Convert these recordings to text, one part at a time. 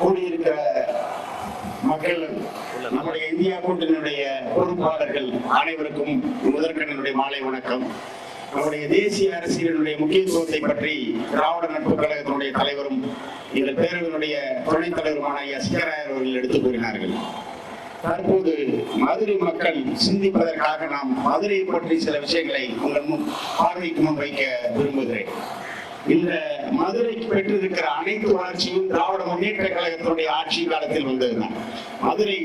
கூடியிருக்கிற மக்கள் நம்முடைய இந்தியா கூட்டணியுடைய பொறுப்பாளர்கள் அனைவருக்கும் முதற்கண்ணனுடைய மாலை வணக்கம். நம்முடைய தேசிய அரசியலினுடைய முக்கியத்துவத்தை பற்றி திராவிட நட்பு கழகத்தினுடைய தலைவரும் இந்த பேரவையினுடைய துணைத் தலைவருமான ஐயா சிங்கராயர் அவர்கள் எடுத்துக் கூறினார்கள். தற்போது மதுரை மக்கள் சிந்திப்பதற்காக நாம் மதுரையை பற்றி சில விஷயங்களை உங்கள் முன் பார்வைக்கு முன் வைக்க விரும்புகிறேன். இந்த மதுரைக்கு பெற்றிருக்கிற அனைத்து வளர்ச்சியும் திராவிட முன்னேற்ற கழகத்தினுடைய ஆட்சி காலத்தில் வந்ததுதான். மதுரை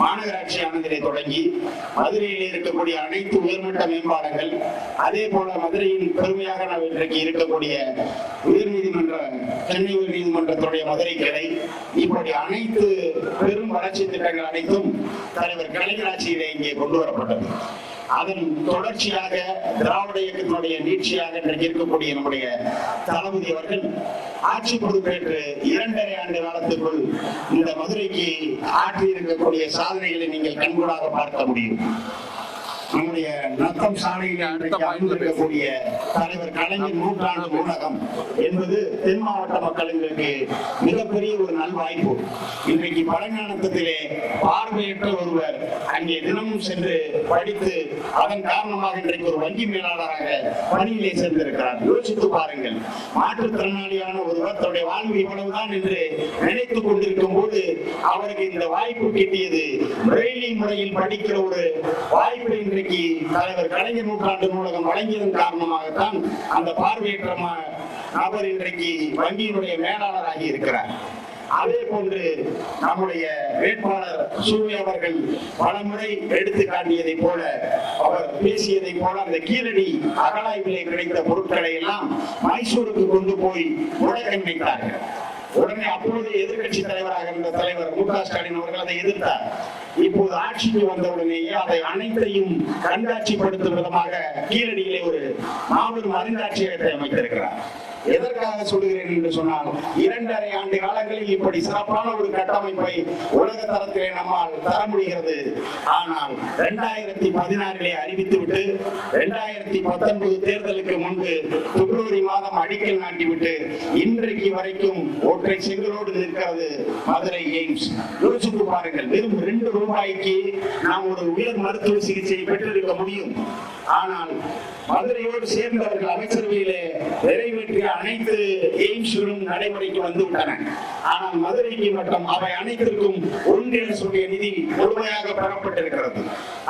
மாநகராட்சி ஆனதிலே தொடங்கி மதுரையில் இருக்கக்கூடிய அனைத்து உயர்மட்ட மேம்பாடுகள் அதே போல மதுரையின் பெருமையாக நாம் இன்றைக்கு இருக்கக்கூடிய உயர்நீதிமன்ற சென்னை உயர்நீதிமன்றத்துடைய மதுரை கிளை இப்படி அனைத்து பெரும் வளர்ச்சி திட்டங்கள் அனைத்தும் தலைவர் கலைஞராட்சியிலே இங்கே கொண்டு வரப்பட்டது. அதன் தொடர்ச்சியாக திராவிட இயக்கத்தினுடைய நீட்சியாக இன்றைக்கு இருக்கக்கூடிய நம்முடைய தளபதி அவர்கள் ஆட்சி பொறுப்பேற்று இரண்டரை ஆண்டு காலத்துக்குள் இந்த மதுரைக்கு ஆற்றி இருக்கக்கூடிய சாதனைகளை நீங்கள் கண்கூடாக பார்க்க முடியும். நம்முடைய நத்தம் சாலையில் தலைவர் கலைஞர் நூற்றாண்டு நூலகம் என்பது தென் மாவட்ட மக்களுக்கு மிகப்பெரிய ஒரு நல்வாய்ப்பு. இன்றைக்கு பழங்கானத்திலே பார்வையற்ற ஒருவர் அங்கே தினமும் சென்று படித்து அதன் காரணமாக இன்றைக்கு ஒரு வங்கி மேலாளராக பணியிலே சேர்ந்திருக்கிறார். யோசித்து பாருங்கள். மாற்றுத்திறனாளியான ஒருவர் தன்னுடைய வாழ்வு இவ்வளவுதான் என்று நினைத்துக் கொண்டிருக்கும் போது அவருக்கு இந்த வாய்ப்பு கிட்டியது. பிரெய்லி முறையில் படிக்கிற ஒரு வாய்ப்பை இன்றைக்கு இன்னைக்கு தலைவர் கலைஞர் நூற்றாண்டு நூலகம் வழங்கியதன் காரணமாகத்தான் அந்த பார்வையற்ற நபர் இன்றைக்கு வங்கியினுடைய மேலாளராகி இருக்கிறார். அதே போன்று நம்முடைய வேட்பாளர் சூரிய அவர்கள் பலமுறை எடுத்து காட்டியதை போல அவர் பேசியதை போல அந்த கீழடி அகலாய்விலே கிடைத்த பொருட்களை எல்லாம் மைசூருக்கு கொண்டு போய் முடக்கம் வைத்தார்கள் உடனே அப்பொழுது எதிர்க்கட்சி தலைவராக இருந்த தலைவர் மு க ஸ்டாலின் அவர்கள் அதை எதிர்த்தார். இப்போது ஆட்சிக்கு வந்தவுடனேயே அதை அனைத்தையும் கண்காட்சிப்படுத்தும் விதமாக கீழடியிலே ஒரு மாபெரும் அருங்காட்சியகத்தை அமைத்திருக்கிறார். எதற்காக சொல்கிறேன் என்று சொன்னால் இரண்டரை ஆண்டு காலங்களில் இப்படி சிறப்பான ஒரு கட்டமைப்பை உலக தரத்திலே நம்மால் தர முடிகிறது. ஆனால் இரண்டாயிரத்தி பதினாறிலே அறிவித்துவிட்டு இரண்டாயிரத்தி பத்தொன்பது தேர்தலுக்கு முன்பு பிப்ரவரி மாதம் அடிக்கல் நாட்டிவிட்டு இன்றைக்கு வரைக்கும் ஒற்றை செங்கலோடு நிற்கிறது மதுரை எய்ம்ஸ். யோசித்து பாருங்கள் வெறும் ரெண்டு ரூபாய்க்கு நாம் ஒரு உயர் மருத்துவ சிகிச்சையை பெற்றிருக்க முடியும். ஆனால் மதுரையோடு சேர்ந்தவர்கள் அமைச்சரவையிலே நிறைவேற்றிய அனைத்து எய்ம்ஸ்களும் நடைமுறைக்கு வந்து விட்டன. ஆனால் மதுரைக்கு மட்டும் அவை அனைத்திற்கும் ஒன்றிய சொல்லிய நிதி முழுமையாக பெறப்பட்டிருக்கிறது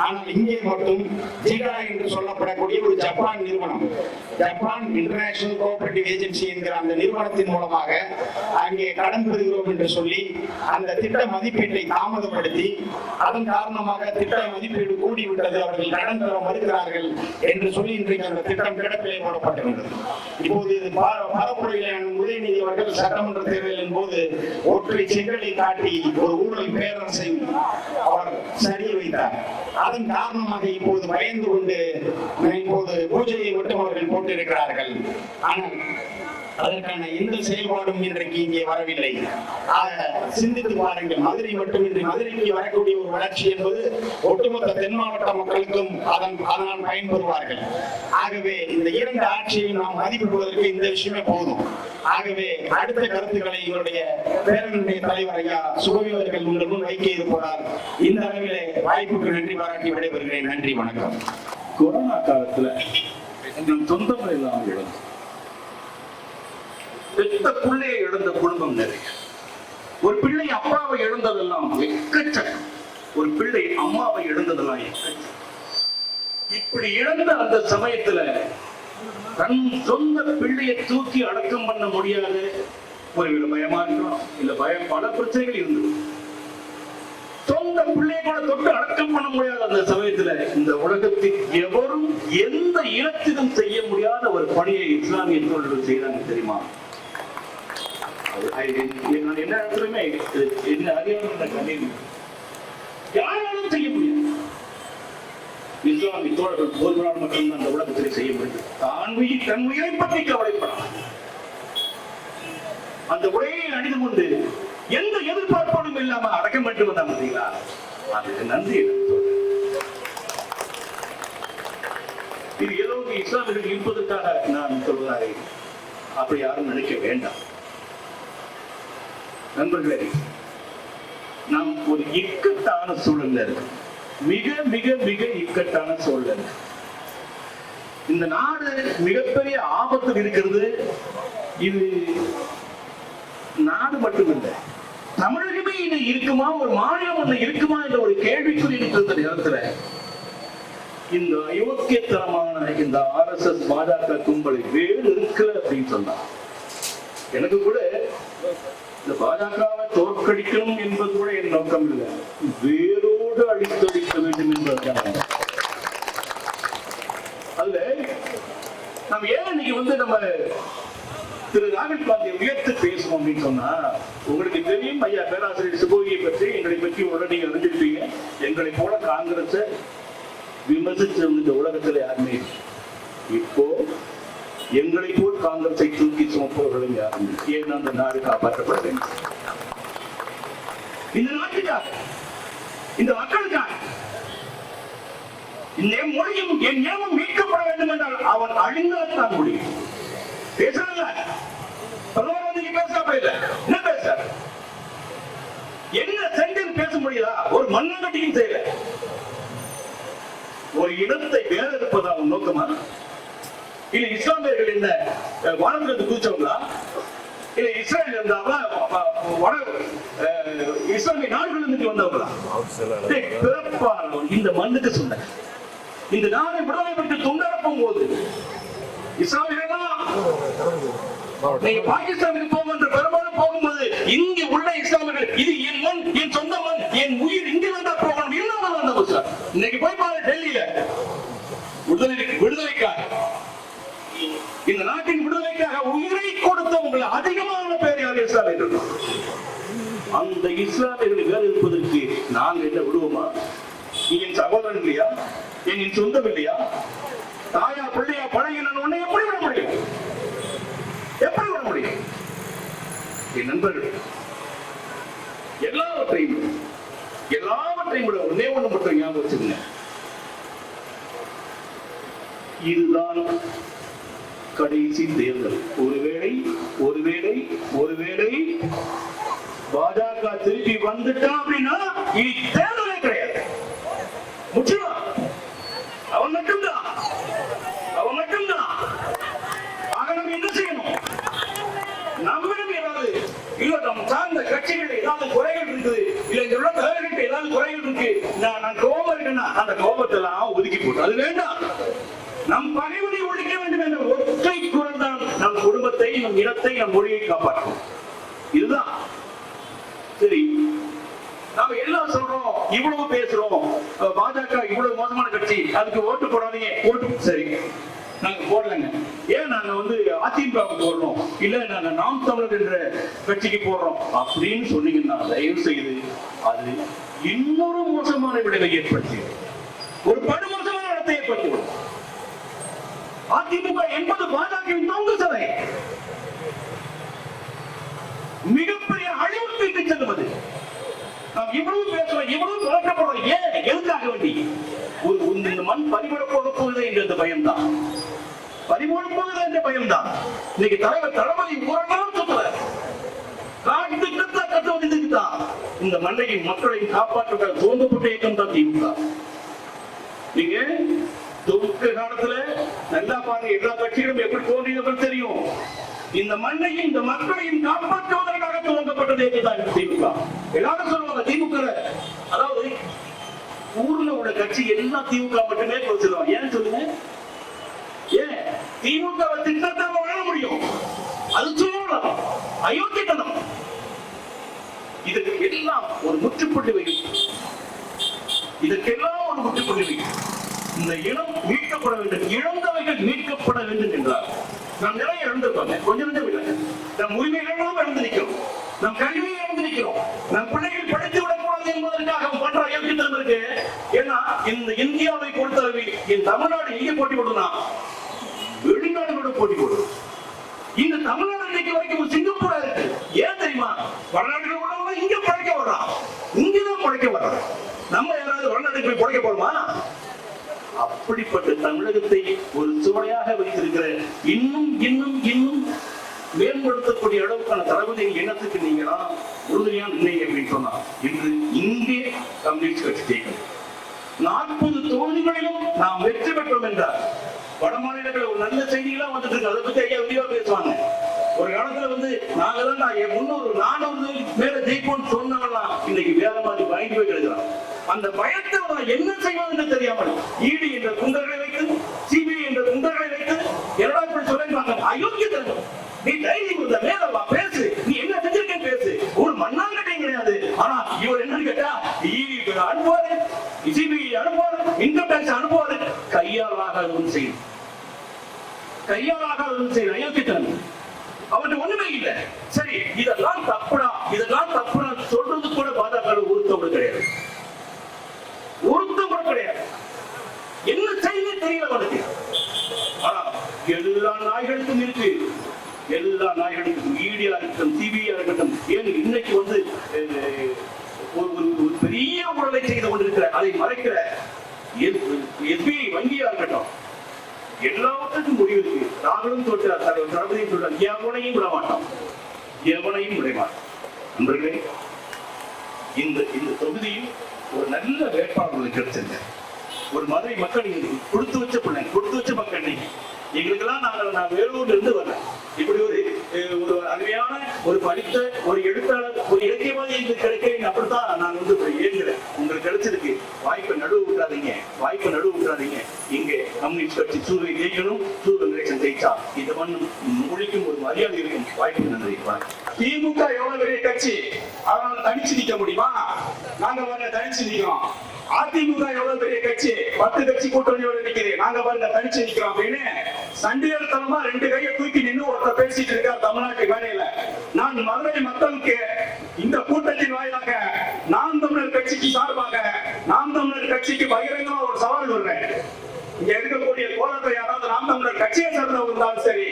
ஆனால் இங்கே மட்டும் ஜிகா என்று சொல்லப்படக்கூடிய ஒரு ஜப்பான் நிறுவனம் ஜப்பான் இன்டர்நேஷனல் கோஆபரேட்டிவ் ஏஜென்சி என்கிற அந்த நிறுவனத்தின் மூலமாக அங்கே கடன் பெறுகிறோம் என்று சொல்லி அந்த திட்ட மதிப்பீட்டை தாமதப்படுத்தி அதன் காரணமாக திட்ட மதிப்பீடு கூடிவிட்டது. அவர்கள் கடன் பெற மறுக்கிறார்கள் என்று சொல்லி இன்றைக்கு அந்த திட்டம் கிடப்பிலே போடப்பட்டிருந்தது இப்போது இது பரப்புரையிலான உதயநிதி அவர்கள் சட்டமன்ற தேர்தலின் போது ஒற்றை செங்கலை காட்டி ஒரு ஊழல் பேரரசை அவர் சரிய வைத்தார். அதன் காரணமாக இப்போது பயந்து கொண்டு இப்போது பூஜையை மட்டும் அவர்கள் போட்டிருக்கிறார்கள். ஆனால் அதற்கான எந்த செயல்பாடும் இன்றைக்கு இங்கே வரவில்லை. ஆக, சிந்தித்து பாருங்கள் மதுரை மட்டுமின்றி மதுரைக்கு வரக்கூடிய ஒரு வளர்ச்சி என்பது ஒட்டுமொத்த தென் மாவட்ட மக்களுக்கும் அதன் அதனால் பயன்பெறுவார்கள் ஆகவே இந்த இரண்டு ஆட்சியையும் நாம் மதிப்பிடுவதற்கு இந்த விஷயமே போதும். ஆகவே அடுத்த கருத்துக்களை இவருடைய பேரனுடைய தலைவர் ஐயா சுகவி அவர்கள் உங்கள் முன் வைக்க இருப்பதால் இந்த அளவிலே வாய்ப்புக்கு நன்றி பாராட்டி விடைபெறுகிறேன். நன்றி வணக்கம். கொரோனா காலத்துல எங்கள் சொந்தம் இல்லாமல் இழந்தோம் பெத்த பிள்ளையை இழந்த குடும்பம் நிறைய. ஒரு பிள்ளை அப்பாவை இழந்ததெல்லாம் எக்கச்சக்கம். ஒரு பிள்ளை அம்மாவை இழந்ததெல்லாம் எக்கச்சக்கம். இப்படி இழந்த அந்த சமயத்துல தன் சொந்த பிள்ளையை தூக்கி அடக்கம் பண்ண முடியாது ஒருவேளை பயமா இருக்கலாம். இல்ல பயம் பல பிரச்சனைகள் இருந்தது. சொந்த பிள்ளையை கூட தொட்டு அடக்கம் பண்ண முடியாத அந்த சமயத்துல இந்த உலகத்தில் எவரும் எந்த இனத்திலும் செய்ய முடியாத ஒரு பணியை இஸ்லாமிய தோழர்கள் செய்தாங்க தெரியுமா? நான் என்ன இடத்துலயுமே என்ன அறியாமல் நான் கண்ணீர் யாராலும் செய்ய முடியாது. இஸ்லாமிய தோழர்கள் ஒருவரால் மட்டும் அந்த உலகத்திலே செய்ய முடியும் தான் உயிர் தன் உயிரை பற்றி கவலைப்படான் அந்த உடையை அணிந்து கொண்டு எந்த எதிர்பார்ப்போடும் இல்லாம அடக்கம் பண்ணி வந்தா பார்த்தீங்களா? அதுக்கு நன்றி இது ஏதோ ஒரு இஸ்லாமியர்கள் இருப்பதற்காக நான் சொல்வதாக அப்படி யாரும் நினைக்க வேண்டாம். நண்பர்களே நாம் ஒரு இக்கட்டான சூழல்ல இருக்கு மிக மிக மிக இக்கட்டான சூழல் இருக்கு இந்த நாடு மிகப்பெரிய ஆபத்தில் இருக்கிறது. இது நாடு மட்டுமில்லை தமிழகமே இது இருக்குமா? ஒரு மாநிலம் ஒண்ணு இருக்குமா என்ற ஒரு கேள்விக்குறி இருக்கிற நேரத்துல. இந்த அயோக்கியத்தனமான இந்த ஆர் எஸ் எஸ் பாஜக கும்பலை வேறு இருக்கல அப்படின்னு சொன்னா எனக்கு கூட இந்த பாஜகவை தோற்கடிக்கணும் என்பது கூட என் நோக்கம் இல்லை. வேரோடு அழித்தொழிக்க வேண்டும் என்பதுதான். அல்ல நம்ம ஏன் இன்னைக்கு வந்து நம்ம திரு ராகுல் காந்தியை உயர்த்து பேசுவோம் அப்படின்னு சொன்னா உங்களுக்கு தெரியும் ஐயா பேராசிரியர் சுபோகியை பற்றி எங்களை பற்றி உடனே நீங்க அறிஞ்சிருப்பீங்க. எங்களை போல காங்கிரஸை விமர்சிச்சு இந்த உலகத்துல யாருமே இப்போ எங்களை போல் காங்கிரஸை தூக்கி சுமப்பவர்களும் யாரும் ஏன் அந்த நாடு காப்பாற்றப்பட வேண்டும் இந்த நாட்டுக்காக இந்த மக்களுக்காக. இந்த என் மொழியும் என் நியமம் மீட்கப்பட வேண்டும் என்றால் அவன் அழிந்தால் தான் முடியும். பேசல பிரதமர் வந்து இங்க இல்ல என்ன பேச என்ன செஞ்சு பேச முடியுதா ஒரு மண்ணங்கட்டியும் செய்யல. ஒரு இடத்தை வேலை இருப்பதா உன் நோக்கமா? இல்ல இஸ்லாமியர்கள் இந்த அஹ், வானத்திலிருந்து குதிச்சவங்களா? இல்ல இஸ்ரேல் இருந்தாங்களா இஸ்லாமிய நாடுகள் இருந்து வந்தவங்களா? டேய், இந்த மண்ணுக்கு சொன்ன. இந்த நாடு விடுதலை பெற்று துண்டரப்பும் போது இஸ்லாமியர்களா? நீங்க பாகிஸ்தானுக்கு போகும் என்று பெரும்பாலும் போகும்போது இங்க உள்ள இஸ்லாமியர்கள் இது என் மண் என் சொந்த மண் என் உயிர் இங்க வந்தா போகணும் இல்லாம வந்த சார். இன்னைக்கு போய் பாரு டெல்லி விடுதலை விடுதலைக்காக இந்த நாட்டின் விடுதலைக்காக உயிரை கொடுத்தவங்க அதிகமான பேர் யார் இஸ்லாமியர்கள் அந்த இஸ்லாமியர்களை வேறு இருப்பதற்கு நாங்க என்ன விடுவோமா? என் சகோதரன் இல்லையா? என் சொந்தம் இல்லையா? தாயா பிள்ளையா பழகின உன்னை எப்படி விட முடியும்? எப்படி விட முடியும்? என் நண்பர்கள் எல்லாவற்றையும் எல்லாவற்றையும் விட ஒன்னே ஒண்ணு மட்டும் ஞாபகம் வச்சுக்கங்க. இதுதான் கடைசி தேர்தல். ஒருவேளை ஒருவேளை ஒருவேளை பாஜக திருப்பி வந்துட்டா அப்படின்னா இனி தேர்தலே கிடையாது. முற்றிலும். அவன் மட்டும்தான். அவன் மட்டும்தான். ஆக நம்ம என்ன செய்யணும்? நம்மிடம் ஏதாவது இல்ல நம் சார்ந்த கட்சிகள் ஏதாவது குறைகள் இருக்குது இல்ல இங்க உள்ள தலைவர்கிட்ட ஏதாவது குறைகள் இருக்கு நான் நான் கோபம் இருக்கேன்னா அந்த கோபத்தை எல்லாம் ஒதுக்கி போட்டு அது வேண்டாம். நம் பகைவனை ஒழிக்க வேண்டும் என்ற ஒற்றை குரல் தான் நம் குடும்பத்தை நம் இனத்தை நம் மொழியை காப்பாற்றும். இதுதான் சரி நாம எல்லாம் சொல்றோம் இவ்வளவு பேசுறோம். பாஜக இவ்வளவு மோசமான கட்சி. அதுக்கு ஓட்டு போடாதீங்க. ஓட்டு சரி. நாங்க போடலங்க. ஏன் நாங்க வந்து அதிமுக போடுறோம்? இல்ல நாங்க நாம் தமிழர் என்ற கட்சிக்கு போடுறோம். அப்படின்னு சொன்னீங்கன்னா தயவு செய்து அது இன்னொரு மோசமான விளைவை ஏற்படுத்தி ஒரு படுமோசமான இடத்தை ஏற்படுத்தி அதிமுக என்பது பாஜகவின் தொங்கு சதை மிகப்பெரிய அழிவுக்கு இட்டு செல்வது நாம் இவ்வளவு பேசுறோம் இவ்வளவு வளர்க்கப்படுறோம் ஏன் எதுக்காக வேண்டி? ஒரு இந்த மண் பறிபட போக போகுது என்ற பயம்தான். பறிபோட போகுது என்ற பயம்தான். இன்னைக்கு தலைவர் தளபதி ஊரெல்லாம் சுத்துற காட்டு கத்தா கத்துவது இதுக்குதான் இந்த மண்ணையும் மக்களையும் காப்பாற்ற தோந்தப்பட்ட இயக்கம் தான் திமுக. நீங்க தொகுக்க காலத்துல நல்லா பாருங்க எல்லா கட்சிகளும் எப்படி தோன்றியவர்கள் தெரியும். இந்த மண்ணையும் இந்த மக்களையும் காப்பாற்றுவதற்காக துவங்கப்பட்டது என்றுதான் திமுக. எல்லாரும் சொல்லுவாங்க திமுக அதாவது ஊர்ல உள்ள கட்சி எல்லாம் திமுக மட்டுமே பேசுவாங்க ஏன் சொல்லுங்க? ஏன்? திமுக திட்டத்தாம வாழ முடியும். அது சொல்லலாம் அயோக்கியத்தனம். இதற்கு எல்லாம் ஒரு முற்றுப்புள்ளி வைக்கும். இதற்கெல்லாம் ஒரு முற்றுப்புள்ளி வைக்கும். இந்த இனம் மீட்கப்பட வேண்டும். இழந்தவைகள் மீட்கப்பட வேண்டும் என்றார். நம் நிலையை இழந்திருக்கோங்க கொஞ்சம் கொஞ்சம் இல்லை நம் உரிமைகளும் இழந்து நிற்கிறோம். நம் கல்வியை இழந்து நிற்கிறோம். நம் பிள்ளைகள் படித்து விடக்கூடாது என்பதற்காக அவன் பண்ற இயக்கத்திலும் இருக்கு. ஏன்னா இந்த இந்தியாவை பொறுத்தளவில் இந்த தமிழ்நாடு எங்கே போட்டி போடுனா வெளிநாடுகளோட போட்டி போடுது இந்த தமிழ்நாடு இன்னைக்கு வரைக்கும் ஒரு சிங்கப்பூரா இருக்கு ஏன் தெரியுமா வடநாடுகள் உள்ளவங்க இங்க பழைக்க வர்றான் இங்கதான் பழைக்க வர்றான் நம்ம யாராவது வடநாட்டுக்கு போய் பழைக்க போறோமா அப்படிப்பட்ட தமிழகத்தை ஒரு தயாராக வைத்திருக்கிறேன். இன்னும் இன்னும் இன்னும் மேம்படுத்தக்கூடிய அளவுக்கான தளபதி எண்ணத்துக்கு நீங்க தான் உறுதுணையா நின்னீங்க அப்படின்னு சொன்னா இன்று இங்கே கம்யூனிஸ்ட் கட்சி ஜெயிக்கும் நாற்பது தொகுதிகளிலும் நாம் வெற்றி பெற்றோம் என்றார். வட மாநிலங்களில் ஒரு நல்ல செய்திகளா வந்துட்டு இருக்கு அதை பத்தி ஐயா விரிவா பேசுவாங்க. ஒரு காலத்துல வந்து நாங்க தான் நான் என் முன்னூறு நானூறு மேல ஜெயிப்போம்னு சொன்னவெல்லாம் இன்னைக்கு வேற மாதிரி பயந்து போய் கிடக்குறான் அந்த பயத்தை அவன் என்ன செய்வது என்று தெரியாமல் ஈடு என்ற குண்டர்களை வைத்து சிபிஐ வைத்து நீ தைரியம் கொடுத்த பேசு. நீ என்ன பேசு. ஒரு மண்ணாங்கட்டையும் கிடையாது ஆனா இவர் என்னன்னு கேட்டா ஈடி அனுப்புவாரு. அனுப்புவாரு. இன்கம் அனுப்புவாரு. செய்யும். கையாளாக ஒன்று செய்யும் ஒண்ணுமே இல்ல. சரி இதெல்லாம் தப்புடா. இதெல்லாம் தப்புடா சொல்றது கூட பாஜக உருத்தம் கிடையாது. உருத்தம் கூட கிடையாது. என்ன செய்ய தெரியல உனக்கு ஆனா எல்லா நாய்களுக்கும் இருக்கு. எல்லா நாய்களுக்கும் ஈடியா இருக்கட்டும் சிபிஐ இருக்கட்டும். ஏன் இன்னைக்கு வந்து ஒரு ஒரு- பெரிய ஊழலை செய்து கொண்டிருக்கிற அதை மறைக்கிற எஸ்பிஐ வங்கியா இருக்கட்டும். எல்லாவற்றுக்கும் முடிவு இருக்கு. நாங்களும் தோற்றார் தலைவர் தளபதியும் சொல்றார் எவனையும் விட மாட்டோம். எவனையும் விட மாட்டோம். நண்பர்களே இந்த இந்த தொகுதியில் ஒரு நல்ல வேட்பாளர்களுக்கு கிடைச்சிருந்தேன் ஒரு மதுரை மக்கள் நீங்க கொடுத்து வச்ச பிள்ளைங்க கொடுத்து வச்ச மக்கள் நீங்க எங்களுக்கெல்லாம் நாங்கள் நான் வேலூர்ல இருந்து வரேன். இப்படி ஒரு ஒரு அருமையான ஒரு படித்த ஒரு எழுத்தாளர் ஒரு இலக்கியவாதி எங்களுக்கு கிடைக்கிறீங்க அப்படித்தான் நான் வந்து இப்படி ஏங்குறேன் உங்களுக்கு கிடைச்சிருக்கு வாய்ப்பை நடுவு விட்டுறாதீங்க வாய்ப்பை நடுவு விட்டுறாதீங்க இங்கே கம்யூனிஸ்ட் கட்சி சூரிய ஜெயிக்கணும். சூரிய வெங்கடேசன் ஜெயிச்சா. இந்த மண் மொழிக்கும் ஒரு மரியாதை இருக்கும். வாய்ப்பு நன்றி. வணக்கம். திமுக எவ்வளவு பெரிய கட்சி? அதனால தனிச்சு நிக்க முடியுமா? நாங்க பாருங்க தனிச்சு நிக்கிறோம். அதிமுக எவ்வளவு பெரிய கட்சி? பத்து கட்சி கூட்டணியோட நிக்குது. நாங்க பாருங்க தனிச்சு நிக்கிறோம் அப்படின்னு சண்டியர் தனமா ரெண்டு கையை தூக்கி நின்னு ஒருத்தர் பேசிட்டு இருக்கார் தமிழ்நாட்டு மேடையில. நான் மதுரை மக்களுக்கு இந்த கூட்டத்தின் வாயிலாக நாம் தமிழர் கட்சிக்கு சார்பாக நாம் தமிழர் கட்சிக்கு பகிரங்கமா ஒரு சவால் விடுறேன் இங்க இருக்கக்கூடிய கோலத்தை யாராவது நாம் நம்முடைய கட்சியை சேர்ந்தவங்க இருந்தாலும் சரி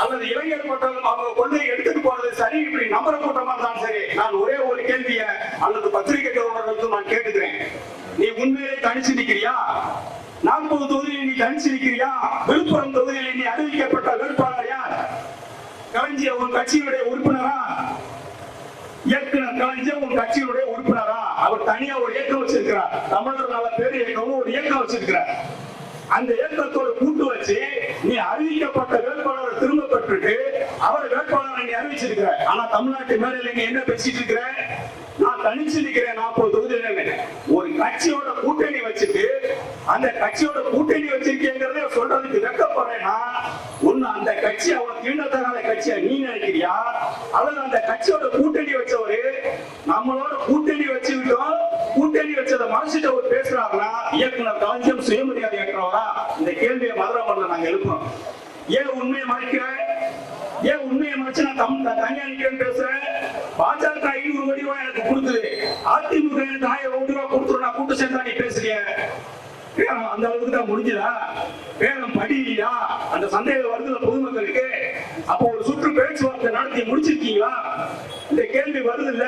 அல்லது இளைஞர் கூட்டம் அவங்க கொள்கையை எடுத்துட்டு போறது சரி இப்படி நம்புற கூட்டமா இருந்தாலும் சரி நான் ஒரே ஒரு கேள்விய அல்லது பத்திரிகை நிறுவனர்களுக்கு நான் கேட்டுக்கிறேன். நீ உண்மையிலே தனிச்சு நிக்கிறியா? நாற்பது தொகுதியில் நீ தனிச்சு நிக்கிறியா? விழுப்புரம் தொகுதியில் நீ அறிவிக்கப்பட்ட வேட்பாளர் யார்? கலைஞர் உன் கட்சியினுடைய உறுப்பினரா? இயக்குனர் கலைஞர் உன் கட்சியினுடைய உறுப்பினரா? அவர் தனியா ஒரு இயக்கம் வச்சிருக்கிறார். தமிழர் பேர் இயக்கம் ஒரு இயக்கம் வச்சிருக்கிறார். அந்த இயக்கத்தோட கூட்டு வச்சு நீ அறிவிக்கப்பட்ட வேட்பாளரை திரும்ப பெற்றுட்டு அவர் வேட்பாளரை நீ அறிவிச்சிருக்கிற ஆனா தமிழ்நாட்டு மேடையில நீ என்ன பேசிட்டு இருக்கிற? நான் தனிச்சு நிக்கிறேன் நாற்பது தொகுதியில ஒரு கட்சியோட கூட்டணி வச்சுட்டு அந்த கட்சியோட கூட்டணி வச்சிருக்கேங்கிறத சொல்றதுக்கு வெக்கப்படுறேன்னா ஒண்ணு அந்த கட்சி அவன் தீண்டத்தகாத கட்சியா நீ நினைக்கிறியா? அல்லது அந்த கட்சியோட கூட்டணி வச்சவரு நம்மளோட கூட்டணி வச்சுக்கிட்டோம் கூட்டணி வச்சதை மறைச்சிட்டு அவர் பேசுறாங்கன்னா இயக்குனர் கலைஞர் சுயமரியாதை ஏற்றவரா இந்த கேள்வியை மதுரை மண்ணில் நாங்க எழுப்புறோம். ஏன் உண்மையை மறைக்கிறேன்? ஏன் உண்மையை மறைச்சு நான் தம் தனியா நிக்கிறேன்னு பேசுறேன்? பாஜக ஐநூறு கோடி ரூபாய் எனக்கு கொடுத்தது அதிமுக எனக்கு ஆயிரம் கோடி ரூபாய் கொடுத்துரும். நான் கூட்டு சேர்ந்தா நீ பேசுறிய. அந்த அளவுக்கு தான் முடிஞ்சதா? பேரம் படியிலையா அந்த சந்தேகம் வருதுல பொதுமக்களுக்கு அப்போ ஒரு சுற்று பேச்சுவார்த்தை நடத்தி முடிச்சிருக்கீங்களா? இந்த கேள்வி வருது இல்ல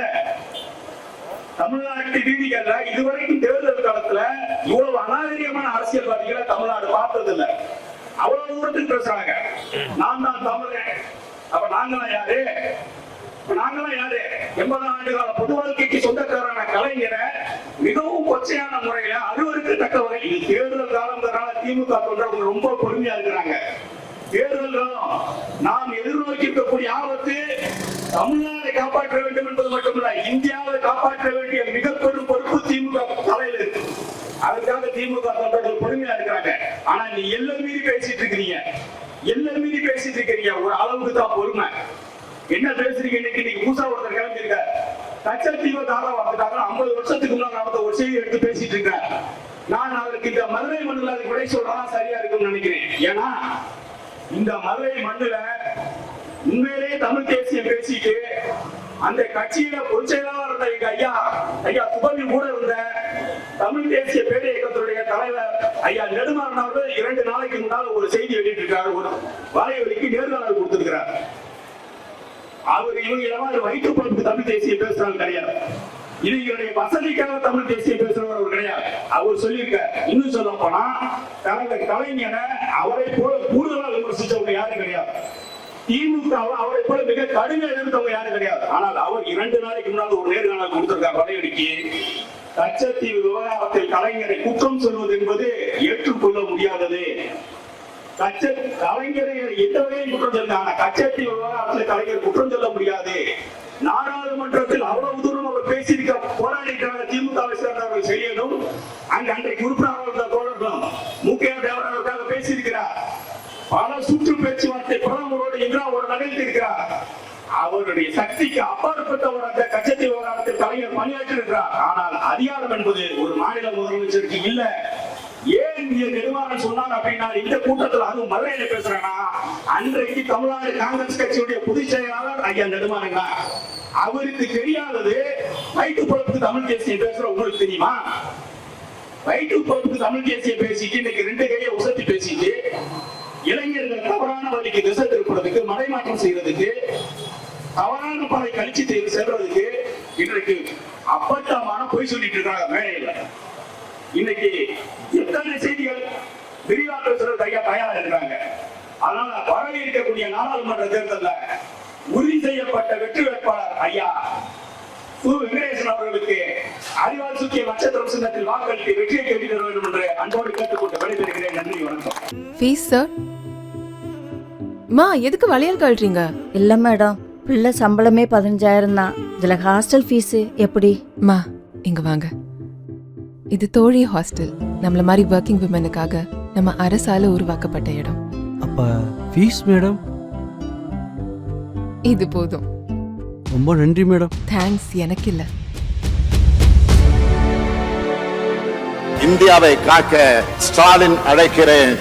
தமிழ்நாட்டு ரீதிகள்ல இதுவரைக்கும் தேர்தல் காலத்துல இவ்வளவு அநாகரிகமான அரசியல்வாதிகளை தமிழ்நாடு பார்த்தது இல்ல அவ்வளவு தூரத்துக்கு பேசுறாங்க. நான் தான் தமிழன். அப்ப நாங்களாம் யாரு? நாங்களாம் யாரு? எண்பதாம் ஆண்டு கால பொது வாழ்க்கைக்கு சொந்தக்காரான கலைஞரை மிகவும் கொச்சையான முறையில அறுவருக்கு தக்க வகையில் தேர்தல் காலங்கிறனால திமுக தொண்டர்கள் ரொம்ப பொறுமையா இருக்கிறாங்க. தேர்தல் நாம் எதிர்நோக்கி இருக்கக்கூடிய ஆபத்து தமிழ்நாட்டை காப்பாற்ற வேண்டும் என்பது மட்டுமல்ல இந்தியாவை காப்பாற்ற வேண்டிய மிக பெரும் பொறுப்பு திமுக தலையில் இருக்கு. அதுக்காக திமுக தொண்டர்கள் பொறுமையா இருக்கிறாங்க. ஆனா நீ எல்லாம் மீறி பேசிட்டு இருக்கிறீங்க. எல்லாம் மீறி பேசிட்டு இருக்கிறீங்க. ஒரு அளவுக்கு தான் பொறுமை. என்ன பேசுறீங்க? இன்னைக்கு இன்னைக்கு பூசா ஒருத்தர் கிளம்பியிருக்கார். கச்சத்தீவை தாரா வந்துட்டாங்க ஐம்பது வருஷத்துக்கு முன்னாடி நடந்த ஒரு செய்தி எடுத்து பேசிட்டு இருக்கேன் நான் அவருக்கு இந்த மதுரை மண்ணில் அதுக்கு விடை சொல்றதா சரியா இருக்கும்னு நினைக்கிறேன். ஏன்னா இந்த மதுரை மண்ணுல உண்மையிலேயே தமிழ் தேசியம் பேசிட்டு அந்த கட்சியில பொதுச் செயலாளர் இருந்த எங்க ஐயா ஐயா சுபவி கூட இருந்த தமிழ் தேசிய பேரிய இயக்கத்துடைய தலைவர் ஐயா நெடுமாறன் அவர்கள் இரண்டு நாளைக்கு முன்னால் ஒரு செய்தி வெளியிட்டிருக்காரு ஒரு வாழைவெளிக்கு நேர்காணல் கொடுத்திருக்கிறார். அவர் இவங்க எல்லாம் வயிற்று பொறுப்பு தமிழ் தேசியம் பேசுறாங்க கிடையாது. இவங்களுடைய வசதிக்காக தமிழ் தேசிய பேசுறவர் அவர் கிடையாது. அவர் சொல்லியிருக்கார். இன்னும் சொல்ல போனா தனது கலைஞரை அவரை போல கூடுதலாக விமர்சிச்சவங்க யாரும் கிடையாது. திமுக அவரை போல மிக கடுமையாக எதிர்த்தவங்க யாரும் கிடையாது. ஆனால் அவர் இரண்டு நாளைக்கு முன்னால் ஒரு நேர்காணல் கொடுத்திருக்கார் படையெடுக்கி கச்சத்தீவு விவகாரத்தில் கலைஞரை குற்றம் சொல்வது என்பது ஏற்றுக்கொள்ள முடியாதது. கச்ச கலைஞரை எந்த வகையும் குற்றம் சொல்ல ஆனா கச்சத்தீவு விவகாரத்தில் கலைஞர் குற்றம் சொல்ல முடியாது. நாடாளுமன்றத்தில் அவ்வளவு தூரம் அவர் பேசியிருக்க போராடிட்டாங்க திமுகவை சேர்ந்தவர்கள் செய்யணும். அங்கு அன்றைக்கு உறுப்பினராக இருந்த தோழர்களும் முக்கிய தேவர்களுக்காக பேசியிருக்கிறார். பல சுற்று பேச்சுவார்த்தை பிரதமரோடு இந்திராவோடு நகர்த்திருக்கிறார் அவருடைய சக்திக்கு அப்பாற்பட்டவர் அந்த கச்சத்தீவு விவகாரத்தில் தலைவர் பணியாற்றிருக்கிறார் ஆனால் அதிகாரம் என்பது ஒரு மாநில முதலமைச்சருக்கு இல்லை. ஏன் இந்த நிர்வாகம் சொன்னாங்க அப்படின்னா இந்த கூட்டத்தில் அதுவும் மதுரையில பேசுறேன்னா அன்றைக்கு தமிழ்நாடு காங்கிரஸ் கட்சியுடைய பொதுச் செயலாளர் ஐயா அவருக்கு தெரியாதது வயிற்று பொழப்புக்கு தமிழ் தேசியம் பேசுற உங்களுக்கு தெரியுமா? வயிற்று தமிழ் தேசியம் பேசிட்டு இன்னைக்கு ரெண்டு கையை உசத்தி பேசிட்டு இளைஞர்கள் தவறான வழிக்கு திசை திருப்புறதுக்கு மடைமாற்றம் செய்யறதுக்கு தவறான பலை கழிச்சு செல்றதுக்கு இன்றைக்கு அப்பட்டமான பொய் சொல்லிட்டு இருக்காங்க மேடையில. இன்னைக்கு எத்தனை செய்திகள் விரிவா பேசுறது ஐயா தயாரா இருக்கிறாங்க. அதனால வர இருக்கக்கூடிய நாடாளுமன்ற தேர்தல்ல உறுதி செய்யப்பட்ட வெற்றி வேட்பாளர் ஐயா வெங்கடேசன் அவர்களுக்கு அறிவால் சுற்றிய நட்சத்திரம் சின்னத்தில் வாக்களித்து வெற்றியை பெற்று தர வேண்டும் என்று அன்போடு கேட்டுக்கொண்டு விடைபெறுகிறேன். நன்றி வணக்கம். ஃபீஸ் சார் மா எதுக்கு வளையல் கழட்டுறீங்க இல்ல மேடம். பிள்ளை சம்பளமே பதினஞ்சாயிரம் தான். இதுல ஹாஸ்டல் ஃபீஸ் எப்படி? மா இங்க வாங்க. இது தோழி ஹாஸ்டல். நம்மள மாதிரி ஒர்க்கிங் விமனுக்காக நம்ம அரசால உருவாக்கப்பட்ட இடம். அப்ப ஃபீஸ் மேடம் இது போதும். ரொம்ப நன்றி மேடம் தேங்க்ஸ் எனக்கு இல்ல. இந்தியாவை காக்க ஸ்டாலின் அழைக்கிறேன்.